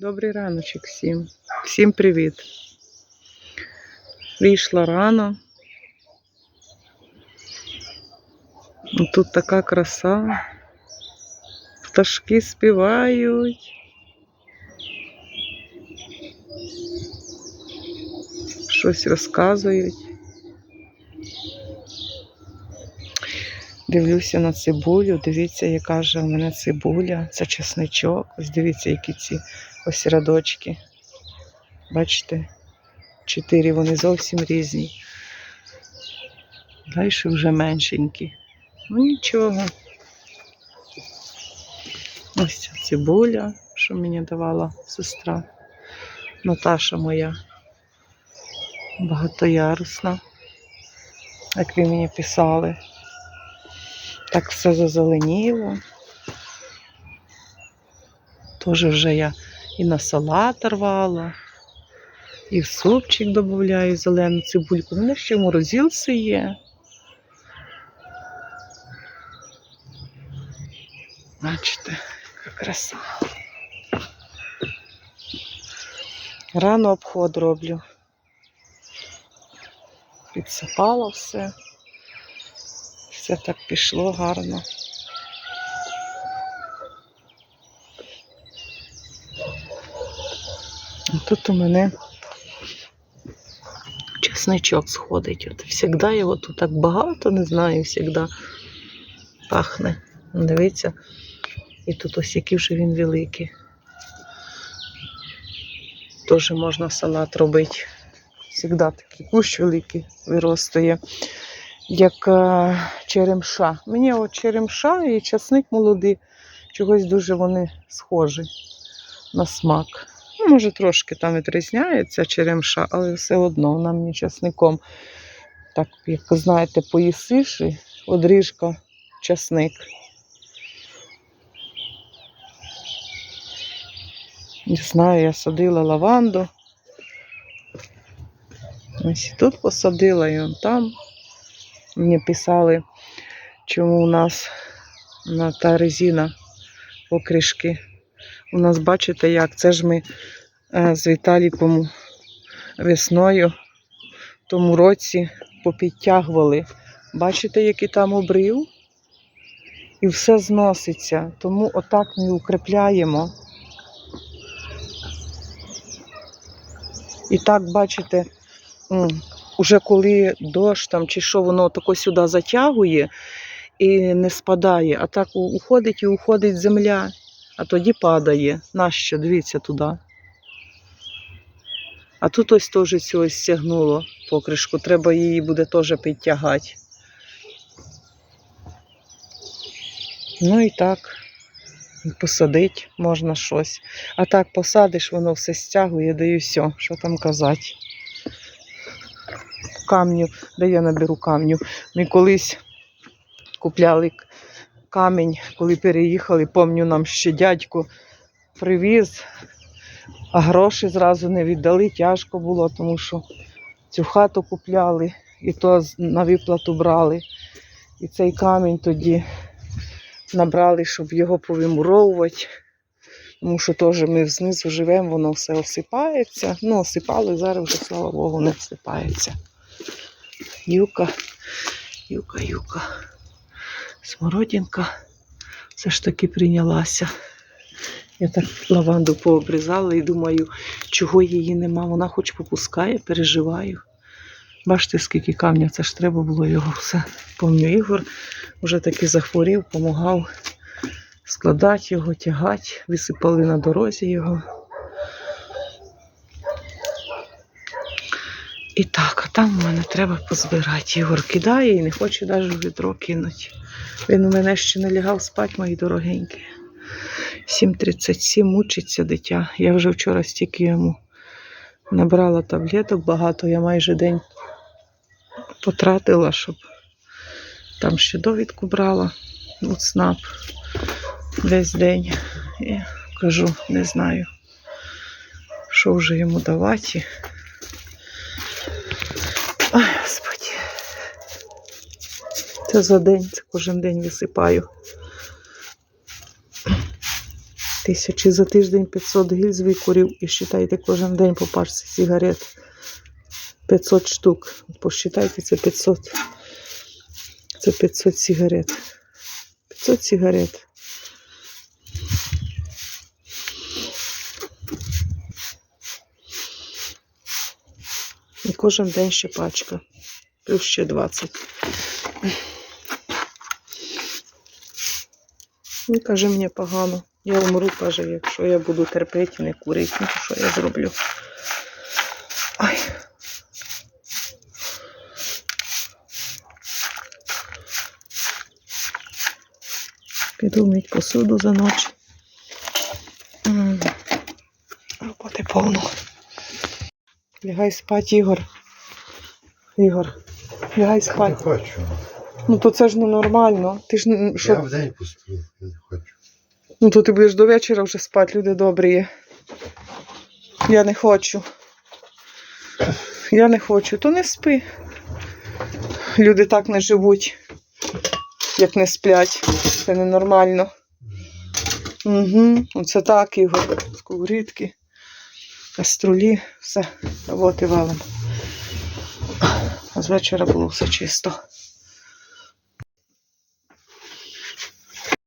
Добрий раночок всім. Всім привіт. Вийшла рано. Тут така краса. Пташки співають. Щось розказують. Дивлюся на цибулю. Дивіться, яка же у мене цибуля. Це чесничок. Ось дивіться, які ці ось рядочки. Бачите? Чотири, вони зовсім різні. Далі вже меншенькі. Ну нічого. Ось ця цибуля, що мені давала сестра. Наташа моя. Багатоярусна. Як ви мені писали. Так все зазеленіло. Теж вже я і на салат рвала, і в супчик додаю зелену цибульку. У мене ще морозилці є. Бачите, яка краса. Рано обход роблю. Підсипала все. Все так пішло гарно. Тут у мене чесничок сходить. От завжди його тут так багато, не знаю, завжди пахне. Дивіться. І тут ось який вже він великий. Теж можна салат робити. Завжди такий кущ великий виростає, як е, черемша. Мені от черемша і часник молодий, чогось дуже вони схожі на смак. Може, трошки там відрізняється черемша, але все одно вона мені часником. Так, як знаєте, поїсиш і одріжка часник. Не знаю, я садила лаванду. Ось тут посадила і он там. Мені писали, чому у нас на та резина покришки. У нас, бачите, як це ж ми з Віталіком весною в тому році попідтягували. Бачите, який там обрив? І все зноситься. Тому отак ми укріпляємо. І так, бачите, уже коли дощ там чи що, воно тако сюди затягує і не спадає, а так уходить і уходить земля, а тоді падає. Нащо? Дивіться туди. А тут ось теж цього стягнуло покришку, треба її буде теж підтягати. Ну і так, посадить можна щось. А так посадиш, воно все стягує, да і все, що там казати. Камню, де я наберу камню. Ми колись купляли камінь, коли переїхали, пам'ятаю, нам ще дядько привіз, а гроші зразу не віддали, тяжко було, тому що цю хату купляли і то на виплату брали. І цей камінь тоді набрали, щоб його повимуровувати. Тому що теж ми знизу живемо, воно все осипається. Ну, осипало, зараз вже, слава Богу, не осипається. Юка, юка, юка. Смородинка все ж таки прийнялася. Я так лаванду пообрізала і думаю, чого її нема. Вона хоч попускає, переживаю. Бачите, скільки камня, це ж треба було його все. Помню, Ігор вже таки захворів, допомагав складати його, тягати, висипали на дорозі його. І так, а там у мене треба позбирати. Ігор кидає і не хоче навіть в відро кинути. Він у мене ще не лягав спати, мої дорогенькі. 7.37 мучиться дитя. Я вже вчора стільки йому набрала таблеток багато, я майже день потратила, щоб там ще довідку брала от СНАП весь день. І кажу, не знаю, що вже йому давати. Ой, Господи. Це за день, це кожен день висипаю. Тисячі за тиждень 500 гільз викурів і считайте кожен день по пачці сигарет. 500 штук. Посчитайте, це 500. Це 500 сигарет. 500 сигарет. І кожен день ще пачка. Плюс ще 20. Він каже, мені погано. Я умру, каже, якщо я буду терпіти і не курити, ну то що я зроблю. Ай. Піду мить посуду за ніч. Роботи повно. Лягай спать, Ігор. Ігор, лягай Не спать. хочу. Ну то це ж ненормально. Ти ж що Я в день посплю, я не хочу. Ну то ти будеш до вечора вже спати, люди добрі є. Я не хочу. Я не хочу, то не спи. Люди так не живуть, як не сплять. Це ненормально. Угу. Оце так, Ігор. Сковорідки, каструлі, все, роботи валом. А з вечора було все чисто.